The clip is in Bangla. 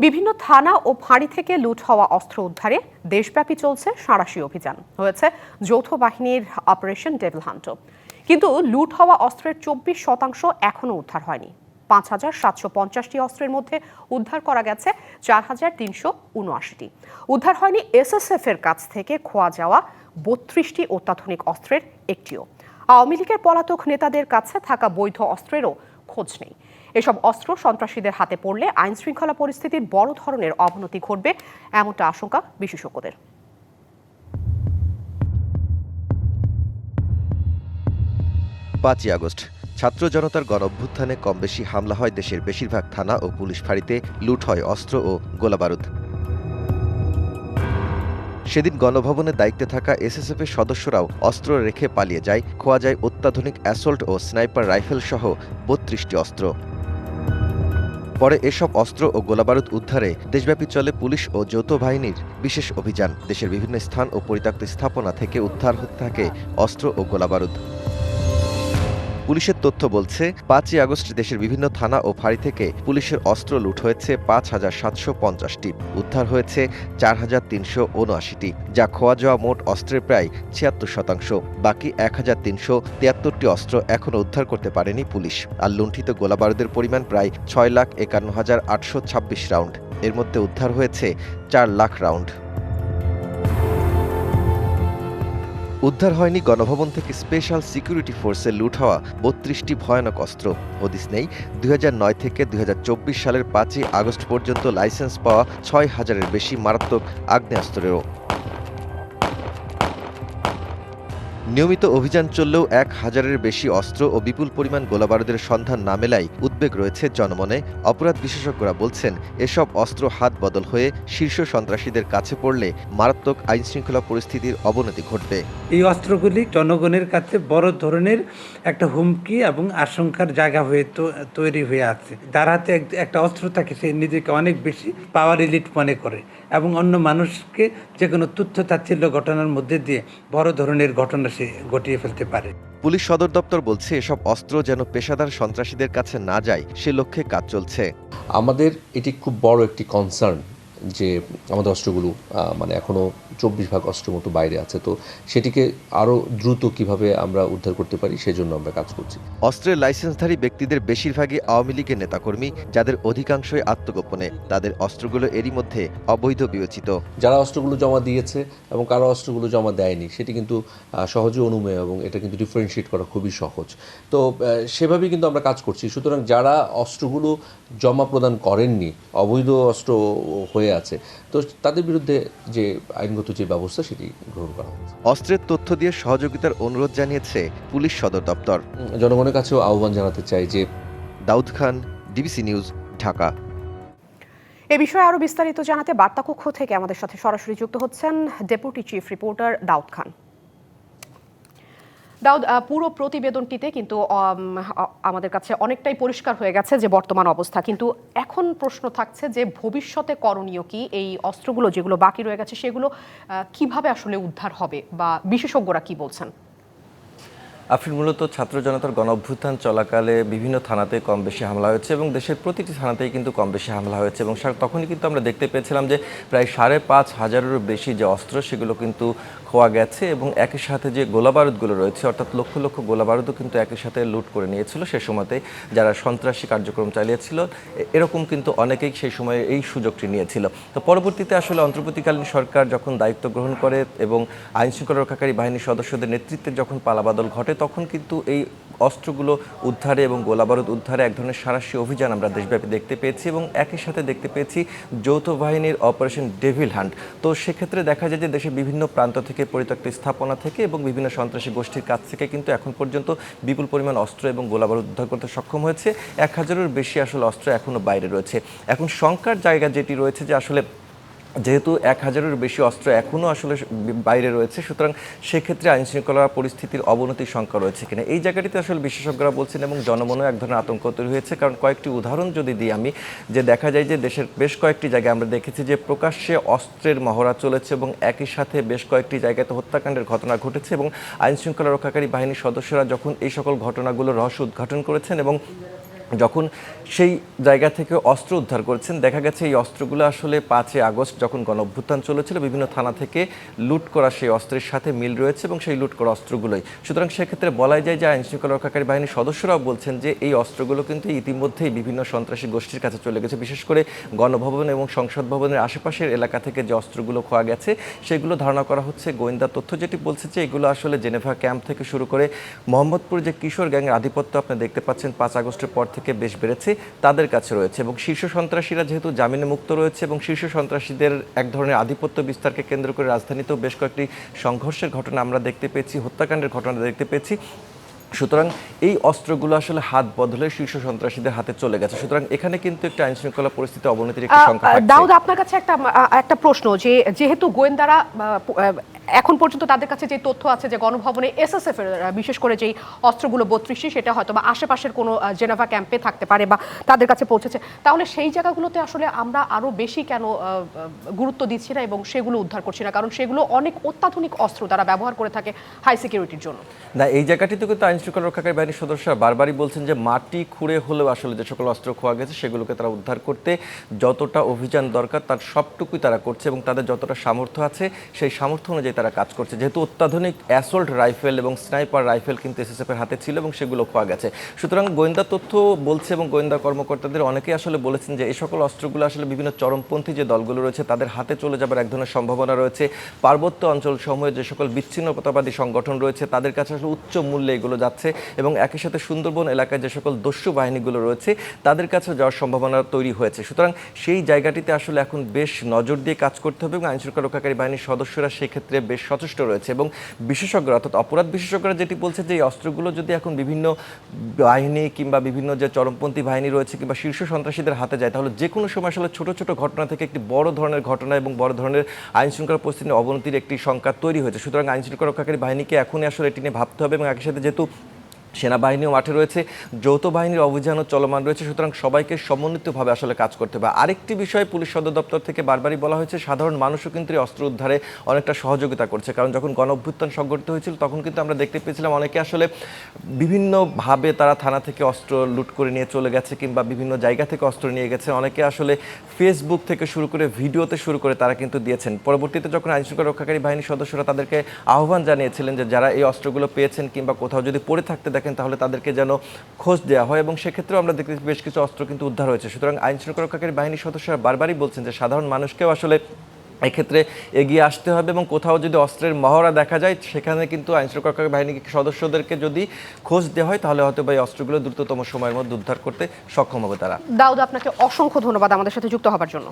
বিভিন্ন থানা ও ফাঁড়ি থেকে লুট হওয়া অস্ত্র উদ্ধারে দেশব্যাপী চলছে সাঁড়াশি অভিযান। হয়েছে যৌথ বাহিনীর অপারেশন ডেভিল হান্টও কিন্তু লুট হওয়া অস্ত্রের চব্বিশ শতাংশ এখনও উদ্ধার হয়নি। পাঁচ হাজার সাতশো পঞ্চাশটি অস্ত্রের মধ্যে উদ্ধার করা গেছে চার হাজার তিনশো উনআশিটি। উদ্ধার হয়নি এসএসএফ এর কাছ থেকে খোয়া যাওয়া বত্রিশটি অত্যাধুনিক অস্ত্রের একটিও। আওয়ামী লীগের পলাতক নেতাদের কাছে থাকা বৈধ অস্ত্রেরও খোঁজ নেই। এসব অস্ত্র সন্ত্রাসীদের হাতে পড়লে আইন শৃঙ্খলা পরিস্থিতির বড় ধরনের অবনতি ঘটবে এমনটা আশঙ্কা বিশেষজ্ঞদের। পাঁচই আগস্ট, ছাত্র জনতার গণ অভ্যুত্থানে কম বেশি হামলা হয় দেশের বেশিরভাগ থানা ও পুলিশ ফাঁড়িতে, লুট হয় অস্ত্র ও গোলাবারুদ। সেদিন গণভবনের দায়িত্বে থাকা এসএসএফ এর সদস্যরাও অস্ত্র রেখে পালিয়ে যায়, খোয়া যায় অত্যাধুনিক অ্যাসল্ট ও স্নাইপার রাইফেল সহ বত্রিশটি অস্ত্র। পরে এসব অস্ত্র ও গোলাবারুদ উদ্ধারে দেশব্যাপী চলে পুলিশ ও যৌথ বাহিনীর বিশেষ অভিযান। দেশের বিভিন্ন স্থান ও পরিত্যক্ত স্থাপনা থেকে উদ্ধার হতে থাকে অস্ত্র ও গোলাবারুদ। পুলিশের তথ্য বলছে, পাঁচই আগস্ট দেশের বিভিন্ন থানা ও ফাঁড়ি থেকে পুলিশের অস্ত্র লুট হয়েছে পাঁচ হাজার সাতশো পঞ্চাশটি। উদ্ধার হয়েছে চার হাজার তিনশো উনআশিটি, যা খোয়া যাওয়া মোট অস্ত্রের প্রায় ছিয়াত্তর শতাংশ। বাকি এক হাজার তিনশো তিয়াত্তরটি অস্ত্র এখনও উদ্ধার করতে পারেনি পুলিশ। আর লুণ্ঠিত গোলাবারুদের পরিমাণ প্রায় ছয় লাখ একান্ন হাজার আটশো ছাব্বিশ রাউন্ড। এর মধ্যে উদ্ধার হয়েছে চার লাখ রাউন্ড। উদ্ধার হয়নি গণভবন থেকে স্পেশাল সিকিউরিটি ফোর্সে লুট হওয়া বত্রিশটি ভয়ানক অস্ত্র। হদিস নেই দু হাজার নয় থেকে দু হাজার চব্বিশ সালের পাঁচই আগস্ট পর্যন্ত লাইসেন্স পাওয়া ছয় হাজারের বেশি মারাত্মক আগ্নেয়াস্ত্রেরও। নিয়মিত অভিযান চললেও এক হাজারের বেশি অস্ত্র ও বিপুল পরিমাণ গোলাবারুদের সন্ধান না মেলায় উদ্বেগ রয়েছে জনমনে। অপরাধ বিশেষজ্ঞরা বলছেন, এসব অস্ত্র হাত বদল হয়ে শীর্ষ সন্ত্রাসীদের কাছে পড়লে মারাত্মক আইনশৃঙ্খলা পরিস্থিতির অবনতি ঘটবে। এই অস্ত্রগুলি জনগণের কাছে বড় ধরনের একটা হুমকি এবং আশঙ্কার জায়গা হয়ে তৈরি হয়ে আছে। যার হাতে এক- একটা অস্ত্র থাকে, সে নিজেকে অনেক বেশি পাওয়ার এলিট মনে করে এবং অন্য মানুষকে যে কোনো তথ্য তাচ্ছিল্য ঘটনার মধ্যে দিয়ে বড় ধরনের ঘটনা সে ঘটিয়ে ফেলতে পারে। পুলিশ সদর দপ্তর বলছে এসব অস্ত্র যেন পেশাদার সন্ত্রাসীদের কাছে না যায় সে লক্ষ্যে কাজ চলছে। আমাদের এটি খুব বড় একটি কনসার্ন যে আমাদের অস্ত্রগুলো মানে এখনও চব্বিশ ভাগ অস্ত্র মতো বাইরে আছে তো সেটিকে আরও দ্রুত কীভাবে আমরা উদ্ধার করতে পারি সেজন্য আমরা কাজ করছি। অস্ত্রের লাইসেন্সধারী ব্যক্তিদের বেশিরভাগই আওয়ামী লীগের নেতাকর্মী যাদের অধিকাংশই আত্মগোপনে। তাদের অস্ত্রগুলো এরই মধ্যে অবৈধ বিবেচিত। যারা অস্ত্রগুলো জমা দিয়েছে এবং কারও অস্ত্রগুলো জমা দেয়নি সেটি কিন্তু সহজে অনুমেয় এবং এটা কিন্তু ডিফারেন্সিয়েট করা খুবই সহজ। তো সেভাবেই কিন্তু আমরা কাজ করছি। সুতরাং যারা অস্ত্রগুলো জমা প্রদান করেননি অবৈধ অস্ত্র হয়ে আছে। তো তাদের বিরুদ্ধে যে আইনগত যে ব্যবস্থা সেটি গ্রহণ করা হয়েছে। অস্ত্রের তথ্য দিয়ে সহযোগিতার অনুরোধ জানিয়েছে পুলিশ সদর দপ্তর। জনগণের কাছেও আহ্বান জানাতে চাই যে দাউদ খান ডিবিসি নিউজ ঢাকা। এ বিষয়ে আরও বিস্তারিত জানাতে বার্তাকক্ষ থেকে আমাদের সাথে সরাসরি যুক্ত হচ্ছেন deputy chief reporter Daud Khan. Daud পুরো প্রতিবেদনটিতে কিন্তু আমাদের কাছে অনেকটাই পরিষ্কার হয়ে গেছে যে বর্তমান অবস্থা। কিন্তু এখন প্রশ্ন থাকছে যে ভবিষ্যতে করণীয় কি? এই অস্ত্রগুলো যেগুলো বাকি রয়ে গেছে, সেগুলো কীভাবে আসলে উদ্ধার হবে? বা বিশেষজ্ঞরা কি বলছেন? আফরিন মূলত ছাত্র জনতার গণ অভ্যুত্থান চলাকালে বিভিন্ন থানাতে কম বেশি হামলা হয়েছে এবং দেশের প্রতিটি থানাতেই কিন্তু কম বেশি হামলা হয়েছে এবং তখনই কিন্তু আমরা দেখতে পেয়েছিলাম যে প্রায় সাড়ে পাঁচ হাজারেরও বেশি যে অস্ত্র, সেগুলো কিন্তু খোয়া গেছে এবং একই সাথে যে গোলাবারুদগুলো রয়েছে, অর্থাৎ লক্ষ লক্ষ গোলাবারুদও কিন্তু একই সাথে লুট করে নিয়েছিল সে সময়তে যারা সন্ত্রাসী কার্যক্রম চালিয়েছিল এরকম কিন্তু অনেকেই সেই সময়ে এই সুযোগটি নিয়েছিল। তো পরবর্তীতে আসলে অন্তর্বর্তীকালীন সরকার যখন দায়িত্ব গ্রহণ করে এবং আইন শৃঙ্খলা রক্ষাকারী বাহিনীর সদস্যদের নেতৃত্বে যখন পালাবাদল ঘটে তখন কিন্তু এই অস্ত্রগুলো উদ্ধারে এবং গোলাবারুদ উদ্ধারে এক ধরনের সারাশি অভিযান আমরা দেশব্যাপী দেখতে পেয়েছি এবং একই সাথে দেখতে পেয়েছি যৌথ বাহিনীর অপারেশন ডেভিল হান্ট। তো সেক্ষেত্রে দেখা যায় যে দেশের বিভিন্ন প্রান্ত থেকে পরিত্যক্ত স্থাপনা থেকে এবং বিভিন্ন সন্ত্রাসী গোষ্ঠীর কাছ থেকে কিন্তু এখন পর্যন্ত বিপুল পরিমাণ অস্ত্র এবং গোলাবারুদ উদ্ধার করতে সক্ষম হয়েছে। এক হাজারের বেশি আসলে অস্ত্র এখনও বাইরে রয়েছে। এখন শঙ্কার জায়গা যেটি রয়েছে যে আসলে যেহেতু এক হাজারের বেশি অস্ত্র এখনও আসলে বাইরে রয়েছে, সুতরাং সেক্ষেত্রে আইন শৃঙ্খলা পরিস্থিতির অবনতির শঙ্কা রয়েছে কিনা। এই জায়গাটিতে আসলে বিশেষজ্ঞরা বলছেন এবং জনমনেও এক ধরনের আতঙ্ক তৈরি হয়েছে। কারণ কয়েকটি উদাহরণ যদি দিই আমি, যে দেখা যায় যে দেশের বেশ কয়েকটি জায়গায় আমরা দেখেছি যে প্রকাশ্যে অস্ত্রের মহড়া চলেছে এবং একই সাথে বেশ কয়েকটি জায়গাতে হত্যাকাণ্ডের ঘটনা ঘটেছে এবং আইন শৃঙ্খলা রক্ষাকারী বাহিনীর সদস্যরা যখন এই সকল ঘটনাগুলো রহস্য উদ্ঘাটন করেছেন এবং যখন সেই জায়গা থেকে অস্ত্র উদ্ধার করেছেন, দেখা গেছে এই অস্ত্রগুলো আসলে পাঁচই আগস্ট যখন গণ অভ্যুত্থান চলেছিল, বিভিন্ন থানা থেকে লুট করা সেই অস্ত্রের সাথে মিল রয়েছে এবং সেই লুট করা অস্ত্রগুলোই। সুতরাং সেক্ষেত্রে বলাই যায় যে আইন শৃঙ্খলা রক্ষাকারী বাহিনীর সদস্যরাও বলছেন যে এই অস্ত্রগুলো কিন্তু ইতিমধ্যেই বিভিন্ন সন্ত্রাসী গোষ্ঠীর কাছে চলে গেছে। বিশেষ করে গণভবন এবং সংসদ ভবনের আশেপাশের এলাকা থেকে যে অস্ত্রগুলো খোয়া গেছে, সেগুলো ধারণা করা হচ্ছে গোয়েন্দা তথ্য যেটি বলছে যে এগুলো আসলে জেনেভা ক্যাম্প থেকে শুরু করে মোহাম্মদপুর যে কিশোর গ্যাংয়ের আধিপত্য আপনি দেখতে পাচ্ছেন, পাঁচ আগস্টের পর থেকে বেশ বেড়েছে তাদের কাছে রয়েছে। এবং শীর্ষ সন্ত্রাসীরা যেহেতু জামিনে মুক্ত রয়েছে এবং শীর্ষ সন্ত্রাসীদের এক ধরনের আধিপত্য বিস্তারকে কেন্দ্র করে রাজধানীতেও বেশ কয়েকটি সংঘর্ষের ঘটনা আমরা দেখতে পেয়েছি হত্যাকাণ্ডের ঘটনা দেখতে পেয়েছি। সুতরাং এই অস্ত্রগুলো আসলে হাত বদলে শীর্ষ সন্ত্রাসীদের হাতে চলে গেছে। সুতরাং এখানে কিন্তু একটা আইন শৃঙ্খলা পরিস্থিতি অবনতির একটা সংখ্যা দাউদ আপনার কাছে একটা একটা প্রশ্ন যে যেহেতু গোয়েন্দারা এখন পর্যন্ত তাদের কাছে যে তথ্য আছে যে গণভবনে এসএসএফ এর বিশেষ করে যেই অস্ত্রগুলো বত্রিশটি সেটা হয়তো বা আশেপাশের কোনো জেনেভা ক্যাম্পে থাকতে পারে বা তাদের কাছে পৌঁছেছে। তাহলে সেই জায়গাগুলোতে আসলে আমরা আরও বেশি কেন গুরুত্ব দিচ্ছি না এবং সেগুলো উদ্ধার করছি না? কারণ সেগুলো অনেক অত্যাধুনিক অস্ত্র তারা ব্যবহার করে থাকে হাই সিকিউরিটির জন্য। না, এই জায়গাটিতে কিন্তু আইন শৃঙ্খলা রক্ষাকারী বাহিনীর সদস্যরা বারবারই বলছেন যে মাটি খুঁড়ে হলেও আসলে যে সকল অস্ত্র খোয়া গেছে, সেগুলোকে তারা উদ্ধার করতে যতটা অভিযান দরকার, তার সবটুকুই তারা করছে এবং তাদের যতটা সামর্থ্য আছে, সেই সামর্থ্য অনুযায়ী তারা কাজ করছে। যেহেতু অত্যাধুনিক অ্যাসল্ট রাইফেল এবং স্নাইপার রাইফেল কিন্তু এসএসএফ এর হাতে ছিল এবং সেগুলো খোয়া গেছে। সুতরাং গোয়েন্দা তথ্য বলছে এবং গোয়েন্দা কর্মকর্তাদের অনেকেই আসলে বলেছেন যে এই সকল অস্ত্রগুলো আসলে বিভিন্ন চরমপন্থী যে দলগুলো রয়েছে, তাদের হাতে চলে যাবার এক ধরনের সম্ভাবনা রয়েছে। পার্বত্য অঞ্চল সমূহে যে সকল বিচ্ছিন্নতাবাদী সংগঠন রয়েছে, তাদের কাছে আসলে উচ্চ মূল্যে এগুলো যাচ্ছে এবং একই সাথে সুন্দরবন এলাকায় যে সকল দস্যু বাহিনীগুলো রয়েছে, তাদের কাছে যাওয়ার সম্ভাবনা তৈরি হয়েছে। সুতরাং সেই জায়গাটিতে আসলে এখন বেশ নজর দিয়ে কাজ করতে হবে এবং আইন শৃঙ্খলা রক্ষাকারী বাহিনীর সদস্যরা সেই ক্ষেত্রে বেশ সচেষ্ট রয়েছে এবং বিশেষজ্ঞরা অর্থাৎ অপরাধ বিশেষজ্ঞরা যেটি বলছে যে এই অস্ত্রগুলো যদি এখন বিভিন্ন বাহিনী কিংবা বিভিন্ন যে চরমপন্থী বাহিনী রয়েছে কিংবা শীর্ষ সন্ত্রাসীদের হাতে যায়, তাহলে যে কোনো সময় আসলে ছোট ছোট ঘটনা থেকে একটি বড় ধরনের ঘটনা এবং বড় ধরনের আইন শৃঙ্খলা পরিস্থিতির অবনতির একটি সংখ্যা তৈরি হয়েছে। সুতরাং আইন শৃঙ্খলা রক্ষাকারী বাহিনীকে এখনই আসলে এটি নিয়ে ভাবতে হবে এবং একই সাথে যেহেতু সেনাবাহিনীও মাঠে রয়েছে, যৌথ বাহিনীর অভিযানও চলমান রয়েছে, সুতরাং সবাইকে সমন্বিতভাবে আসলে কাজ করতে হবে। আরেকটি বিষয় পুলিশ সদর দপ্তর থেকে বারবারই বলা হয়েছে, সাধারণ মানুষও কিন্তু এই অস্ত্র উদ্ধারে অনেকটা সহযোগিতা করছে, কারণ যখন গণ অভ্যুত্থান সংঘটিত হয়েছিল, তখন কিন্তু আমরা দেখতে পেয়েছিলাম অনেকে আসলে বিভিন্নভাবে তারা থানা থেকে অস্ত্র লুট করে নিয়ে চলে গেছে কিংবা বিভিন্ন জায়গা থেকে অস্ত্র নিয়ে গেছে। অনেকে আসলে ফেসবুক থেকে শুরু করে ভিডিওতে শুরু করে তারা কিন্তু দিয়েছেন। পরবর্তীতে যখন আইন শৃঙ্খলা রক্ষাকারী বাহিনীর সদস্যরা তাদেরকে আহ্বান জানিয়েছিলেন যে যারা এই অস্ত্রগুলো পেয়েছেন কিংবা কোথাও যদি পড়ে থাকতে দেখেন তাহলে তাদেরকে যেন খোঁজ দেওয়া হয় এবং সেক্ষেত্রেও আমরা দেখতে বেশ কিছু অস্ত্র কিন্তু উদ্ধার হয়েছে। সুতরাং আইন শৃঙ্খলা রক্ষাকারী বাহিনীর সদস্যরা বারবারই বলছেন যে সাধারণ মানুষকেও আসলে এক্ষেত্রে এগিয়ে আসতে হবে এবং কোথাও যদি অস্ত্রের মহড়া দেখা যায়, সেখানে কিন্তু আইন শৃঙ্খলা বাহিনী সদস্যদেরকে যদি খোঁজ দেওয়া হয়, তাহলে হয়তো এই অস্ত্রগুলো দ্রুততম সময়ের মধ্যে উদ্ধার করতে সক্ষম হবে তারা। দাউদ, আপনাকে অসংখ্য ধন্যবাদ আমাদের সাথে যুক্ত হবার জন্য।